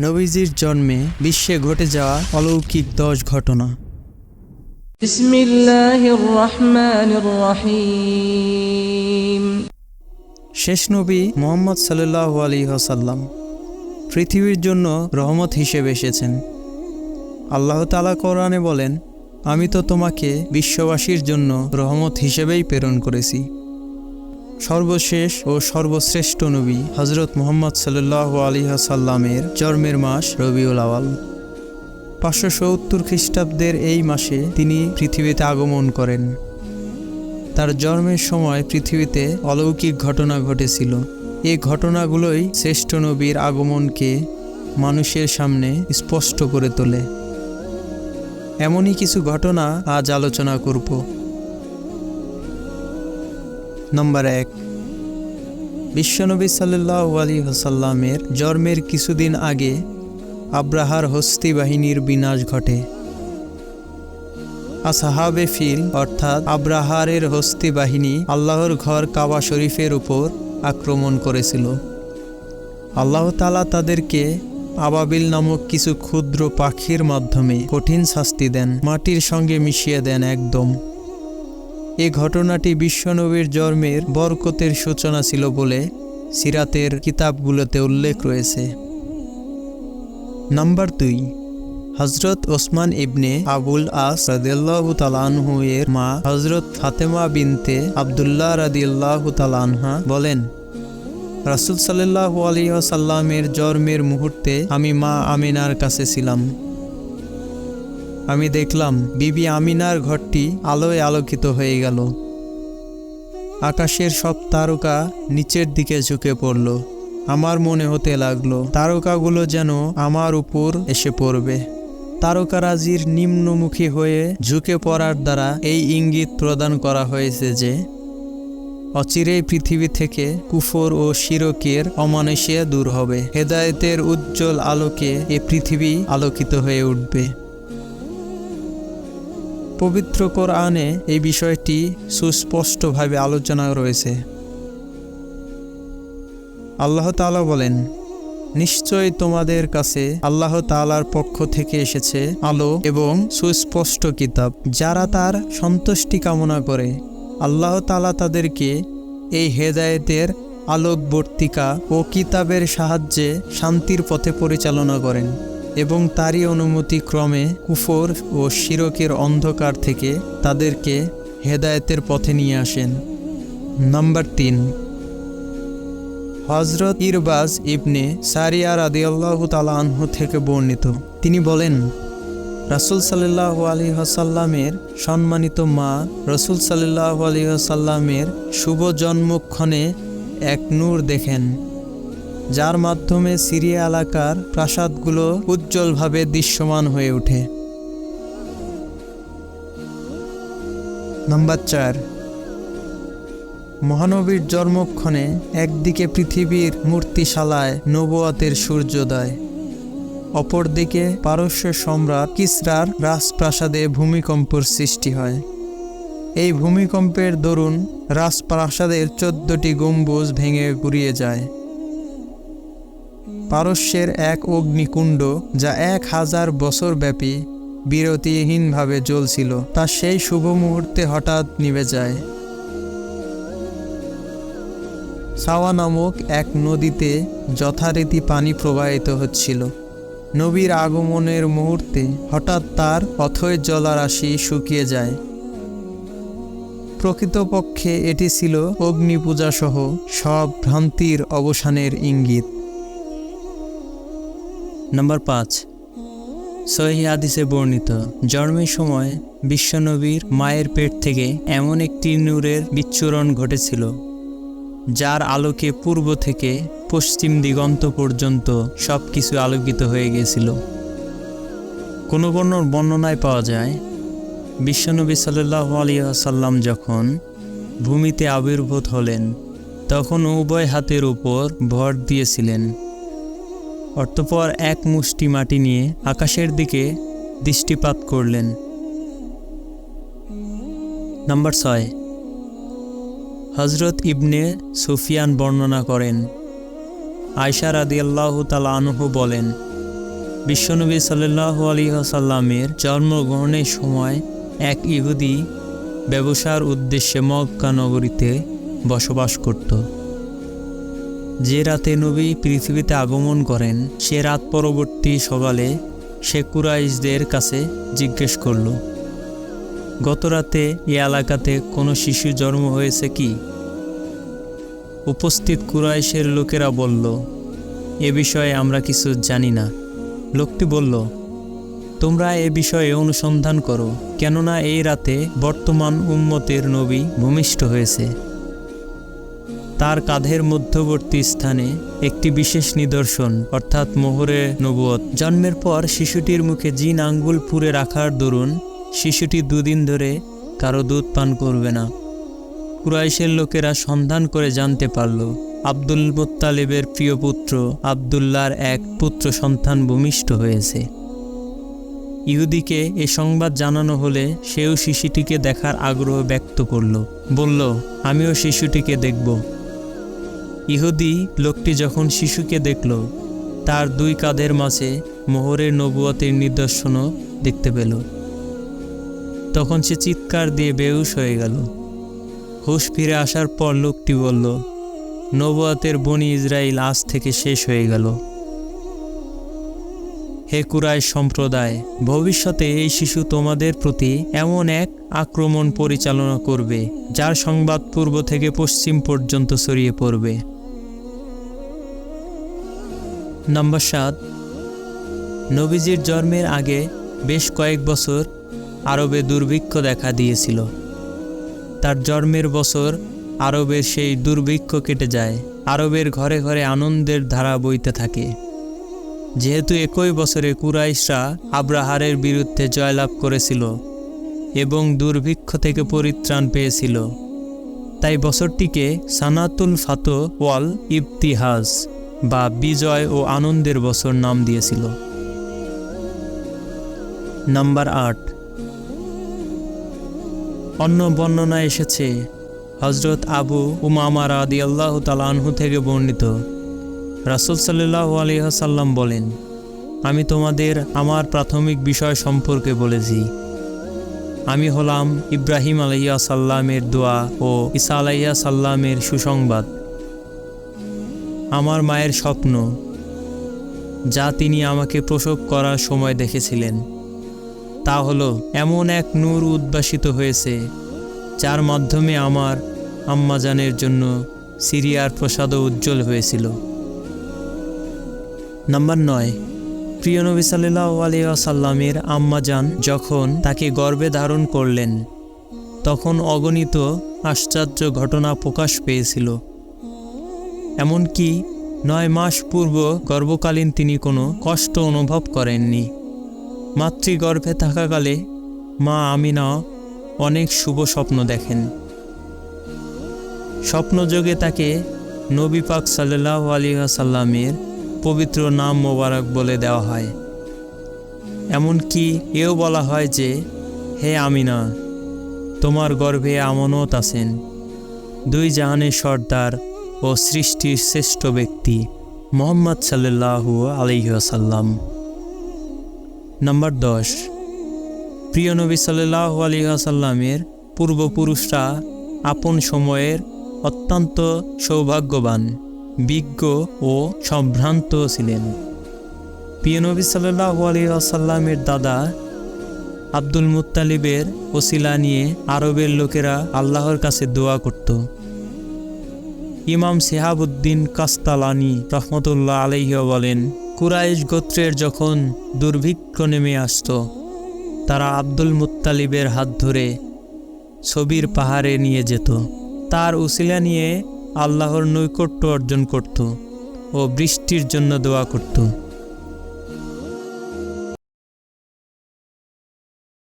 নবীজির জন্মে বিশ্বে ঘটে যাওয়া অলৌকিক দশ ঘটনা। শেষ নবী মোহাম্মদ সাল্লাহ আলী হাসাল্লাম পৃথিবীর জন্য রহমত হিসেবে এসেছেন। আল্লাহ তালা কোরআনে বলেন আমি তো তোমাকে বিশ্ববাসীর জন্য রহমত হিসেবেই প্রেরণ করেছি। সর্বশেষ ও সর্বশ্রেষ্ঠ নবী হজরত মোহাম্মদ সাল্লাহ আলী সাল্লামের জন্মের মাস রবিউল আওয়াল পাঁচশো সত্তর খ্রিস্টাব্দের এই মাসে তিনি পৃথিবীতে আগমন করেন। তার জন্মের সময় পৃথিবীতে অলৌকিক ঘটনা ঘটেছিল। এই ঘটনাগুলোই শ্রেষ্ঠ নবীর আগমনকে মানুষের সামনে স্পষ্ট করে তোলে। এমনই কিছু ঘটনা আজ আলোচনা করব। নম্বর এক। বিশ্বনবী সাল্লাহ আলী হাসাল্লামের জন্মের কিছুদিন আগে আব্রাহার হস্তি বাহিনীর বিনাশ ঘটে। আসহাবে ফিল অর্থাৎ আব্রাহারের হস্তি বাহিনী আল্লাহর ঘর কাবা শরীফের উপর আক্রমণ করেছিল। আল্লাহ তালা তাদেরকে আবাবিল নামক কিছু ক্ষুদ্র পাখির মাধ্যমে কঠিন শাস্তি দেন, মাটির সঙ্গে মিশিয়ে দেন একদম। এ ঘটনাটি বিশ্বনবীর জন্মের বরকতের সূচনা ছিল বলে সিরাতের কিতাবগুলোতে উল্লেখ রয়েছে। নাম্বার দুই হজরত ওসমান ইবনে আবুল আস রাদিয়াল্লাহু তালানহু এর মা হজরত ফাতেমা বিনতে আবদুল্লাহ রাদিয়াল্লাহু তালানহা বলেন, রাসুল সাল্লাহ আলী সাল্লামের জন্মের মুহূর্তে আমি মা আমিনার কাছে ছিলাম। আমি দেখলাম বিবি আমিনার ঘরটি আলোয় আলোকিত হয়ে গেল। আকাশের সব তারকা নিচের দিকে ঝুঁকে পড়ল। আমার মনে হতে লাগল, তারকাগুলো যেন আমার উপর এসে পড়বে। তারকারাজির নিম্নমুখী হয়ে ঝুঁকে পড়ার দ্বারা এই ইঙ্গিত প্রদান করা হয়েছে যে অচিরেই পৃথিবী থেকে কুফর ও শিরকের অমানুষিয়া দূর হবে। হেদায়েতের উজ্জ্বল আলোকে এ পৃথিবী আলোকিত হয়ে উঠবে। পবিত্র কোরআনে এই বিষয়টি সুস্পষ্টভাবে আলোচনা রয়েছে। আল্লাহ তাআলা বলেন, নিশ্চয় তোমাদের কাছে আল্লাহ তাআলার পক্ষ থেকে এসেছে আলো এবং সুস্পষ্ট কিতাব। যারা তার সন্তুষ্টি কামনা করে, আল্লাহ তালা তাদেরকে এই হেদায়েতের আলোকবর্তিকা ও কিতাবের সাহায্যে শান্তির পথে পরিচালনা করেন। এবং তারই অনুমতি ক্রমে কুফর ও শিরকের অন্ধকার থেকে তাদেরকে হেদায়েতের পথে নিয়ে আসেন। নাম্বার তিন। হজরত ইরবাজ ইবনে সারিয়া রাদিয়াল্লাহ তালাহু থেকে বর্ণিত। তিনি বলেন, রাসুল সাল্লাহ আলী হাসাল্লামের সম্মানিত মা রসুল সাল্লাহ আলী হাসাল্লামের শুভ জন্মক্ষণে এক নূর দেখেন। যার মাধ্যমে সিরিয়া এলাকার প্রাসাদগুলো উজ্জ্বলভাবে দৃশ্যমান হয়ে ওঠে। নাম্বার চার। মহানবীর জন্মক্ষণে একদিকে পৃথিবীর মূর্তিশালায় নবুয়াতের সূর্যোদয়, অপরদিকে পারস্য সম্রাট কিসরার রাজপ্রাসাদে ভূমিকম্পর সৃষ্টি হয়। এই ভূমিকম্পের দরুন রাজপ্রাসাদের চোদ্দটি গম্বুজ ভেঙে গুড়িয়ে যায়। পারস্যের এক অগ্নিকুণ্ড যা এক হাজার বছর ব্যাপী বিরতিহীনভাবে জ্বলছিল, তা সেই শুভ মুহূর্তে হঠাৎ নিভে যায়। সাওয়া নামক এক নদীতে যথারীতি পানি প্রবাহিত হচ্ছিল। নবীর আগমনের মুহূর্তে হঠাৎ তার অথয় জলারাশি শুকিয়ে যায়। প্রকৃতপক্ষে এটি ছিল অগ্নি পূজাসহ সব ভ্রান্তির অবসানের ইঙ্গিত। নাম্বার পাঁচ। সহি হাদিসে বর্ণিত, জন্মের সময় বিশ্বনবীর মায়ের পেট থেকে এমন একটি নূরের বিচ্ছুরণ ঘটেছিল, যার আলোকে পূর্ব থেকে পশ্চিম দিগন্ত পর্যন্ত সব কিছু আলোকিত হয়ে গিয়েছিল। কোনো কোনো বর্ণনায় পাওয়া যায়, বিশ্বনবী সাল্লাহ আলিয়াসাল্লাম যখন ভূমিতে আবির্ভূত হলেন, তখন উভয় হাতের উপর ভর দিয়েছিলেন। অর্থপর এক মুষ্টি মাটি নিয়ে আকাশের দিকে দৃষ্টিপাত করলেন। নাম্বার ছয়। হজরত ইবনে সুফিয়ান বর্ণনা করেন। আয়সা রাদিয়াল্লাহু তালা আনহু বলেন, বিশ্বনবী সাল্লাহ আলী আসাল্লামের জন্মগ্রহণের সময় এক ইহুদি ব্যবসার উদ্দেশ্যে মক্কা নগরীতে বসবাস করত। যে রাতে নবী পৃথিবীতে আগমন করেন, সে রাত পরবর্তী সকালে সে কুরাইশদের কাছে জিজ্ঞেস করল, গত রাতে এ এলাকাতে কোনো শিশু জন্ম হয়েছে কি? উপস্থিত কুরাইশের লোকেরা বলল, এ বিষয়ে আমরা কিছু জানি না। লোকটি বলল, তোমরা এ বিষয়ে অনুসন্ধান করো, কেননা এই রাতে বর্তমান উম্মতের নবী ভূমিষ্ঠ হয়েছে। তার কাঁধের মধ্যবর্তী স্থানে একটি বিশেষ নিদর্শন, অর্থাৎ মোহরে নবুয়ত। জন্মের পর শিশুটির মুখে জিন আঙ্গুল পুরে রাখার দরুন শিশুটি দুদিন ধরে কারও দুধ পান করবে না। কুরাইশের লোকেরা সন্ধান করে জানতে পারল, আব্দুল মুত্তালিবের প্রিয় পুত্র আবদুল্লার এক পুত্র সন্তান ভূমিষ্ঠ হয়েছে। ইহুদিকে এ সংবাদ জানানো হলে সেও শিশুটিকে দেখার আগ্রহ ব্যক্ত করল। বলল, আমিও শিশুটিকে দেখব। ইহুদি লোকটি যখন শিশুকে দেখল, তার দুই কাঁধের মাঝে মোহরের নবুয়তের নিদর্শনও দেখতে পেল। তখন সে চিৎকার দিয়ে বেহুশ হয়ে গেল। হুশ ফিরে আসার পর লোকটি বলল নবুয়াতের বনি ইসরায়েল আজ থেকে শেষ হয়ে গেল। হে কুরাই সম্প্রদায়, ভবিষ্যতে এই শিশু তোমাদের প্রতি এমন এক আক্রমণ পরিচালনা করবে, যার সংবাদ পূর্ব থেকে পশ্চিম পর্যন্ত ছড়িয়ে পড়বে। নম্বর সাত, নবীজির জন্মের আগে বেশ কয়েক বছর আরবে দুর্ভিক্ষ দেখা দিয়েছিল। তার জন্মের বছর আরবের সেই দুর্ভিক্ষ কেটে যায়, আরবের ঘরে ঘরে আনন্দের ধারা বইতে থাকে। যেহেতু একই বছরে কুরাইশরা আব্রাহারের বিরুদ্ধে জয়লাভ করেছিল এবং দুর্ভিক্ষ থেকে পরিত্রাণ পেয়েছিল, তাই বছরটিকে সানাতুল ফাতো ওয়াল ইবতিহাজ বা বিজয় ও আনন্দের বছর নাম দিয়েছিল। নাম্বার আট। অন্য বর্ণনা এসেছে হজরত আবু উমামা রাদি আল্লাহ তালানহু থেকে বর্ণিত। রাসুল সাল্লাহ আলিহাসাল্লাম বলেন, আমি তোমাদের আমার প্রাথমিক বিষয় সম্পর্কে বলেছি। আমি হলাম ইব্রাহিম আলাইয়া সাল্লামের দোয়া ও ঈসা আলাইয়া সাল্লামের সুসংবাদ। আমার মায়ের স্বপ্ন, যা তিনি আমাকে প্রসব করার সময় দেখেছিলেন। তা হলো, এমন এক নূর উদ্ভাসিত হয়েছে, যার মাধ্যমে আমার আম্মাজানের জন্য সিরিয়ার প্রসাদও উজ্জ্বল হয়েছিল। নাম্বার নয়, প্রিয় নবী সাল্লাহ আলিয়াসাল্লামের আম্মাজান যখন তাকে গর্বে ধারণ করলেন, তখন অগণিত আশ্চর্য ঘটনা প্রকাশ পেয়েছিল। এমনকি নয় মাস পূর্ব গর্ভকালীন তিনি কোনো কষ্ট অনুভব করেননি। মাতৃগর্ভে থাকাকালে মা আমিনা অনেক শুভ স্বপ্ন দেখেন। স্বপ্নযোগে তাকে নবী পাক সাল্লাহ আলী সাল্লামের পবিত্র নাম মোবারক বলে দেওয়া হয়। এমনকি এও বলা হয় যে, হে আমিনা, তোমার গর্ভে আমানত আছেন। দুই জাহানের সর্দার ও সৃষ্টির শ্রেষ্ঠ ব্যক্তি মোহাম্মদ সাল্লাহু আলিহাসাল্লাম নাম্বার দশ। প্রিয় নবী সাল্লাহ আলিহাসাল্লামের পূর্বপুরুষরা আপন সময়ের অত্যন্ত সৌভাগ্যবান, বিজ্ঞ ও সম্ভ্রান্ত ছিলেন। প্রিয় নবী সাল্লাহ আলিহাসাল্লামের দাদা আব্দুল মুত্তালিবের ওসিলা নিয়ে আরবের লোকেরা আল্লাহর কাছে দোয়া করত। ইমাম সেহাবুদ্দিন কাস্তালানি রহমতুল্লাহ আলহ বলেন, কুরাইশ গোত্রের যখন দুর্ভিক্ষ নেমে আসত, তারা আব্দুল মুত্তালিবের হাত ধরে ছবির পাহাড়ে নিয়ে যেত। তার উসিলা নিয়ে আল্লাহর নৈকট্য অর্জন করত ও বৃষ্টির জন্য দোয়া করত।